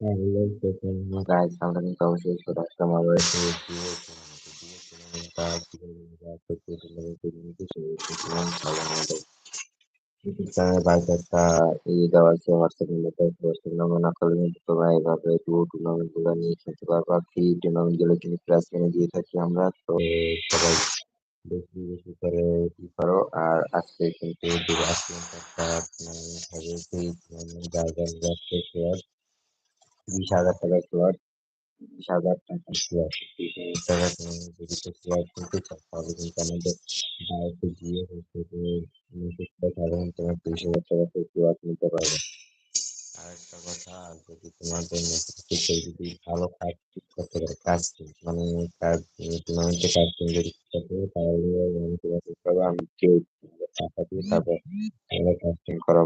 Hello, প্রথমে guys আমরা কিন্তু অবশ্যই চলে আসলাম আবার একটি ডুও টুর্নামেন্টে। ডুও টুর্নামেন্টটা কীভাবে আমরা করতে কীভাবে পরিণতি সেরকম ভালো আমাদের ইউটিউব চ্যানেলে বাড়িতে একটা ইয়ে দেওয়া আছে হোয়াটসঅ্যাপ নাম্বারটা হোয়াটসঅ্যাপ নাম্বার না করলে কিন্তু তোমরা এভাবে ডুও টুর্নামেন্টগুলো নিয়ে খেলতে পারবা ফ্রি টুর্নামেন্টগুলো কিন্তু প্রাইজ মানি দিয়ে থাকি আমরা তো সবাই বেশি বেশি করে ই করো আর আজকে কিন্তু দূরে আসলাম একটা টুর্নামেন্ট হবে সেই টুর্নামেন্ট জায়গায় যাচ্ছে বিশ হাজার টাকার স্লট বিশ হাজার টাকার স্লট বিশ হাজার টাকা তুমি যদি স্লট কিনতে চাও আমাদের বাড়িতে গিয়ে হচ্ছে যে মেসেজ করে সাধারণ তোমার তিরিশ হাজার টাকা স্লট নিতে পারবে আরেকটা কথা যদি তোমাদের যদি ভালো কাজ করতে পারে কাস্টিং মানে কাজ টুর্নামেন্টে কাস্টিং যদি করতে তাহলে কেউ টাকা দিয়ে তারপর আমরা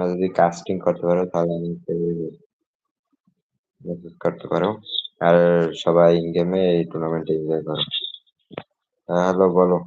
তোমরা যদি কাস্টিং করতে পারো, তাহলে আমি মেসেজ করতে পারো। আর সবাই ইন গেমে এই টুর্নামেন্টে এনজয় করো। হ্যালো বলো।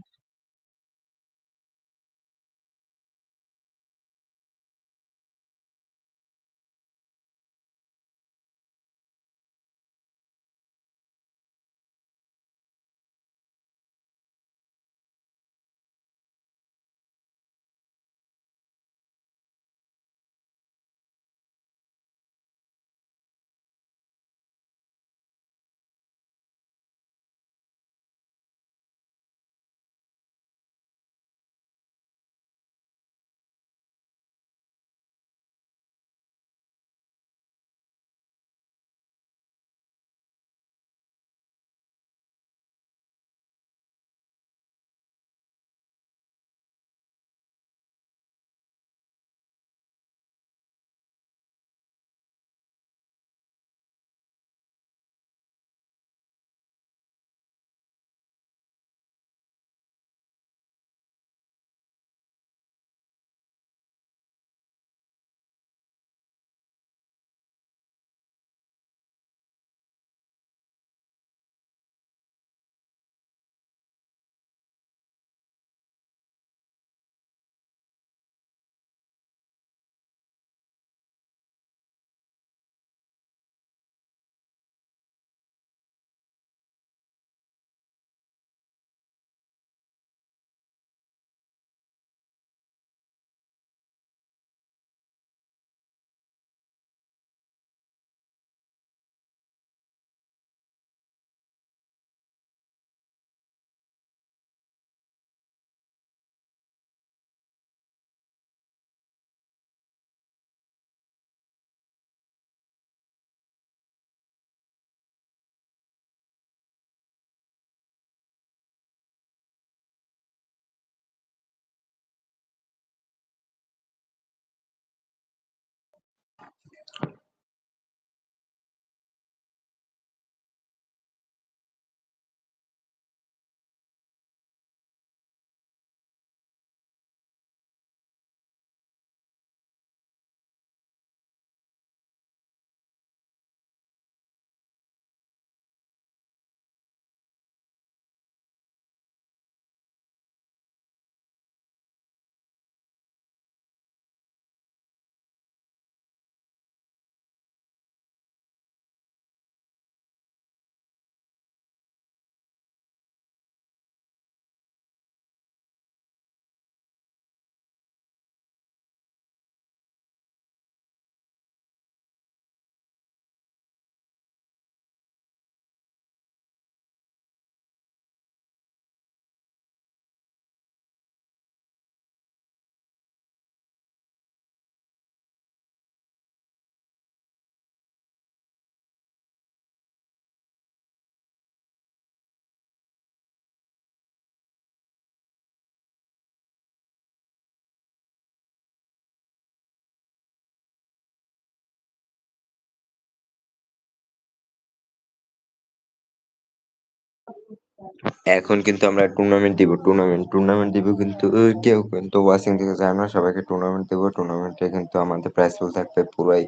এখন কিন্তু আমরা টুর্নামেন্ট দিব টুর্নামেন্ট টুর্নামেন্ট দিব কিন্তু কেউ কিন্তু ওয়াচিং দিতে যায় না সবাইকে টুর্নামেন্ট দেবো টুর্নামেন্টে কিন্তু আমাদের প্রাইস পুল থাকবে পুরাই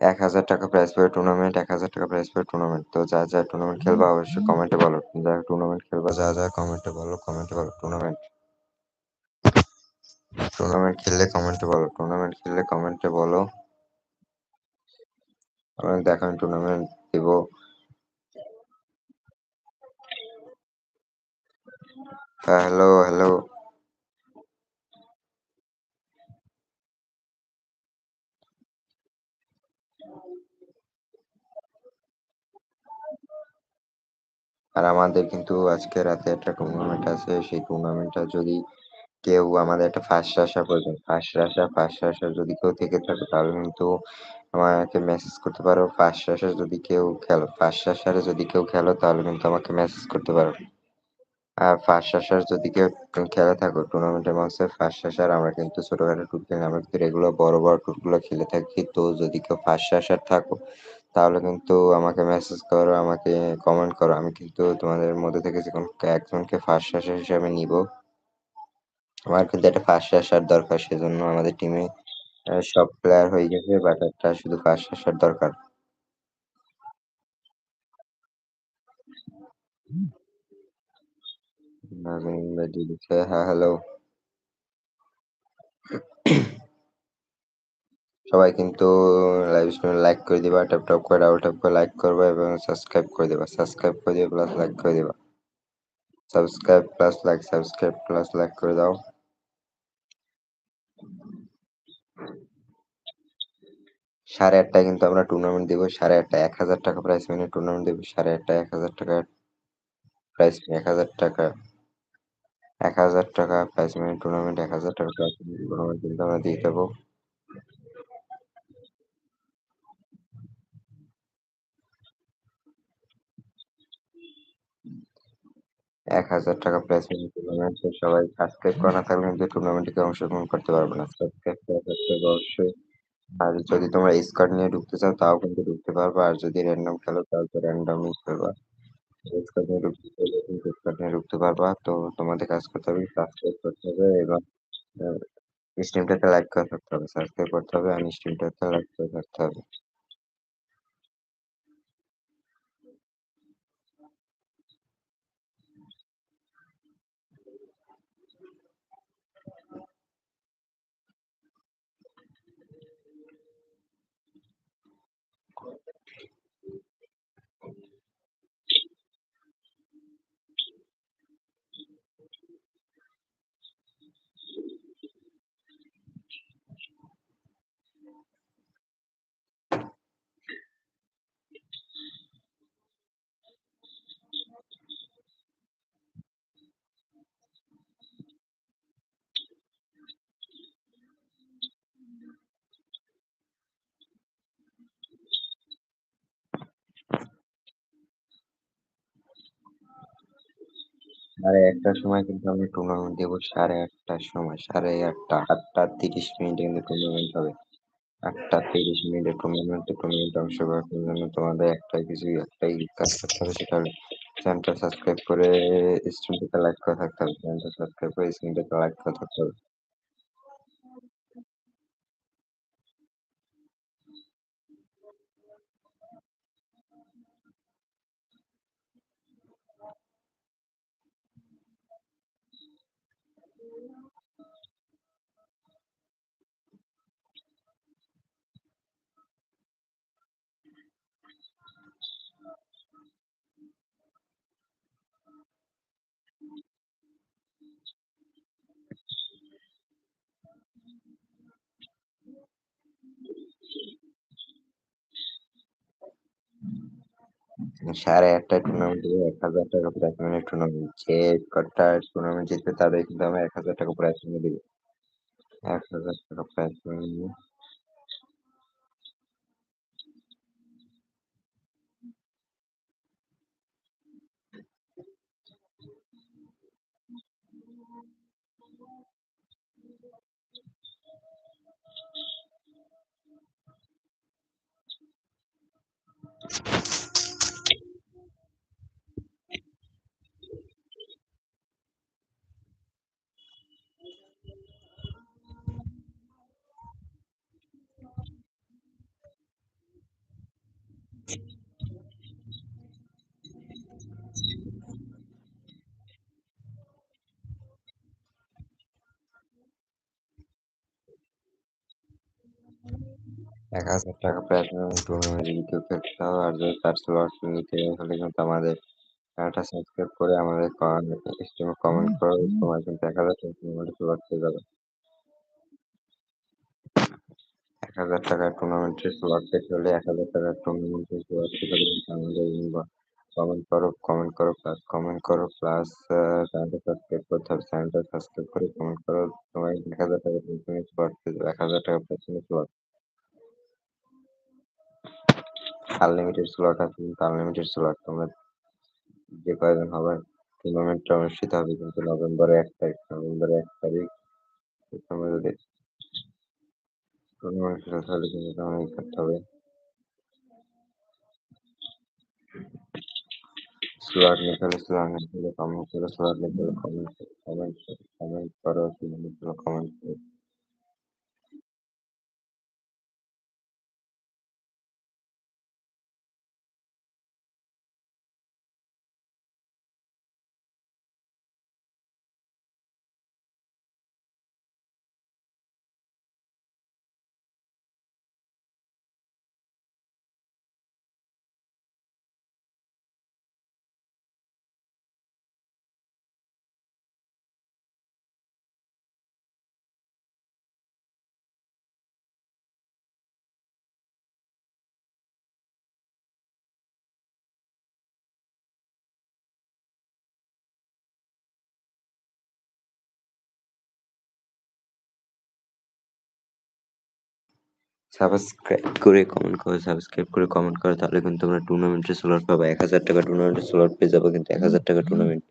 এক হাজার ৳১,০০০ প্রাইজ পাবে টুর্নামেন্ট, ৳১,০০০ প্রাইজ পাবে টুর্নামেন্ট। তো যা যা টুর্নামেন্ট খেলবা অবশ্যই কমেন্টে বলো। যারা টুর্নামেন্ট খেলবা যা যারা কমেন্টে বলো, কমেন্টে বলো টুর্নামেন্ট। টুর্নামেন্ট খেললে কমেন্টে বলো, টুর্নামেন্ট খেললে কমেন্টে বলো। আমি দেখো আমি টুর্নামেন্ট দিব। Hello, hello. আর আমাদের কিন্তু আজকে রাতে একটা টুর্নামেন্ট আছে। সেই টুর্নামেন্টটা যদি কেউ আমাদের একটা ফার্স্ট আসা প্রয়োজন। ফার্স্ট আসা ফার্স্ট আসা যদি কেউ থেকে থাকে তাহলে কিন্তু আমাকে মেসেজ করতে পারো। ফার্স্ট আসা যদি কেউ খেলো, ফার্স্ট আসারে যদি কেউ খেলো তাহলে কিন্তু আমাকে মেসেজ করতে পারো। আর ফার্স্ট আসার যদি কেউ খেলে থাকো টুর্নামেন্টের মঞ্চে ফার্স্ট আসার আমরা কিন্তু ছোটখাটো ট্যুর খেলি। আমরা কিন্তু রেগুলার বড়, বড় ট্যুরগুলো খেলে থাকি। তো যদি কেউ ফার্স্ট আসার থাকো তাহলে কিন্তু আমাকে মেসেজ করো, আমাকে কমেন্ট করো। আমি কিন্তু তোমাদের মধ্যে থেকে যেকোনো একজনকে ফার্স্ট আসার হিসাবে নিবো। আমার কিন্তু একটা ফার্স্ট আসার দরকার। সেজন্য আমাদের টিমে সব প্লেয়ার হয়ে গেছে বাট একটা শুধু ফার্স্ট আসার দরকার। ভাই লিখছে, হ্যাঁ, হ্যালো। সবাই কিন্তু লাইভ স্ট্রিমে লাইক করে দিবা। ট্যাপ, ট্যাপ করে ডাবল ট্যাপ করে লাইক করবা এবং সাবস্ক্রাইব করে দিবা। সাবস্ক্রাইব করে দিবা প্লাস লাইক করে দিবা। Subscribe plus like, subscribe plus like করে দাও। 8:30 টায় কিন্তু আমরা টুর্নামেন্ট দিব। 8:30 ৳১,০০০ প্রাইজ মানি টুর্নামেন্ট দিব। 8:30 টায় ৳১,০০০ প্রাইজ মানি ৳১,০০০ ৳১,০০০ প্রাইজ মানি টুর্নামেন্ট ৳১,০০০ প্রাইজ মানি টুর্নামেন্ট কিন্তু আমরা দিয়ে দেব। ৳১,০০০ প্রাইজ মানি টুর্নামেন্ট। সবাই সাবস্ক্রাইব করা না থাকলে কিন্তু টুর্নামেন্টে অংশগ্রহণ করতে পারবে না। সাবস্ক্রাইব করা থাকতে অবশ্যই। আর যদি তোমরা স্কোয়াড নিয়ে ঢুকতে চাও তাও কিন্তু ঢুকতে পারবা। আর যদি র‍্যান্ডম খেলো তাহলে তো র‍্যান্ডমই খেলবা। স্কোয়াড নিয়ে ঢুকতে চাইলে কিন্তু স্কোয়াড নিয়ে ঢুকতে পারবা। তো তোমাদের কাজ করতে হবে সাবস্ক্রাইব করতে হবে এবং আ স্ট্রিমটাতে লাইক করা থাকতে হবে। সাবস্ক্রাইব করতে হবে আর স্ট্রিমটাতে লাইক করে থাকতে হবে। সাড়ে একটার সময় কিন্তু আমি টুর্নামেন্ট দেবো, সাড়ে আটটার সময়। ৮:৩০ ৮:৩০ মিনিটে কিন্তু টুর্নামেন্ট হবে। ৮:৩০ মিনিটে টুর্নামেন্টে টুর্নামেন্টে অংশগ্রহণের জন্য তোমাদের একটাই কিছু, একটাই কাজ করতে হবে, সেটা হলো চ্যানেলটা সাবস্ক্রাইব করে স্ট্রিমটাতে লাইক করে থাকতে হবে। চ্যানেলটা সাবস্ক্রাইব করে স্ক্রিনটাকে লাইক করে থাকতে হবে। সাড়ে একটা টুর্নামেন্ট এক হাজার টাকা প্রাইজ মানি টুর্নামেন্ট। যে কটা টুর্নামেন্ট জিতবে তাদের কিন্তু আমরা এক হাজার ৳১,০০০ প্রাইজ মানি দিব। ৳১,০০০ প্রাইজ মানি এক হাজার টাকা প্ল্যাটিনাম টুর্নামেন্টে খেলতে হবে আর যদি তার স্লট নিতে হলে কিন্তু আমাদের চ্যানেলটা সাবস্ক্রাইব করে আমাদের স্ট্রিমে কমেন্ট করে তোমার কিন্তু এক হাজার টাকা টুর্নামেন্টে স্লট পেয়ে যাবে। এক হাজার টাকার টুর্নামেন্টের স্লট পেতে হলে এক হাজার টাকার টুর্নামেন্টের স্লট পেতে হলে আমাদের কমেন্ট করো কমেন্ট করো প্লাস কমেন্ট করো প্লাস চ্যানেলটা সাবস্ক্রাইব করতে হবে চ্যানেলটা সাবস্ক্রাইব করে কমেন্ট করো তোমার এক হাজার টাকা টুর্নামেন্ট স্লট পেয়ে যাবে এক হাজার টাকা প্ল্যাটিনাম স্লট আনলিমিটেড স্লট আছে কিন্তু আনলিমিটেড স্লট তোমরা যে কয়জন হবে টুর্নামেন্টটা অনুষ্ঠিত হবে, কিন্তু নভেম্বরের এক তারিখ, নভেম্বরের এক তারিখ তোমরা যদি টুর্নামেন্ট খেলতে হলে কিন্তু তোমাকে করতে হবে। স্লট নিতে হলে slot comment slot comment comment comment করো কমেন্ট করো। সাবস্ক্রাইব করে কমেন্ট করো, সাবস্ক্রাইব করে কমেন্ট করো, তাহলে কিন্তু তোমরা টুর্নামেন্টের স্লট পাবে। এক হাজার টাকা টুর্নামেন্টের স্লট পেয়ে যাবে কিন্তু এক হাজার টাকা টুর্নামেন্ট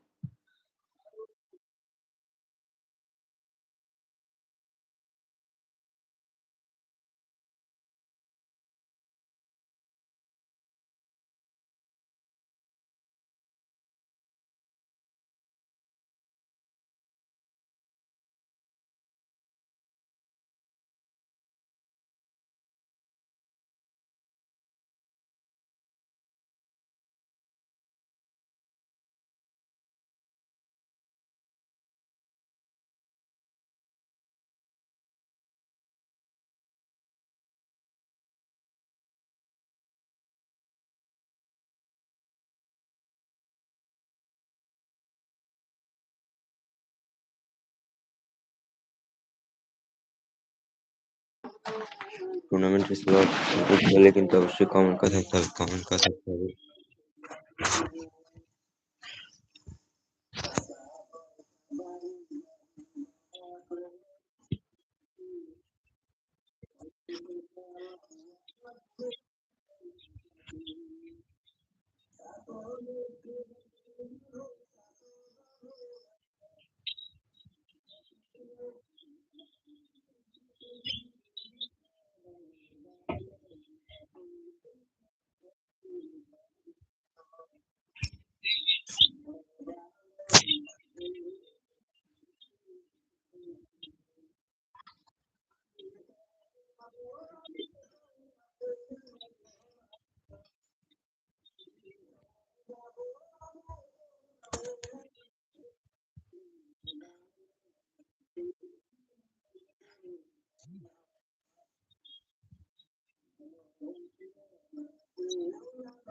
টুর্নামেন্টের স্লট বুক হলে কিন্তু অবশ্যই কমেন্ট করে থাকতে হবে কমেন্ট করে থাকতে হবে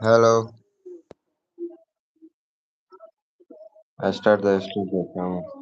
Hello. I start the studio now.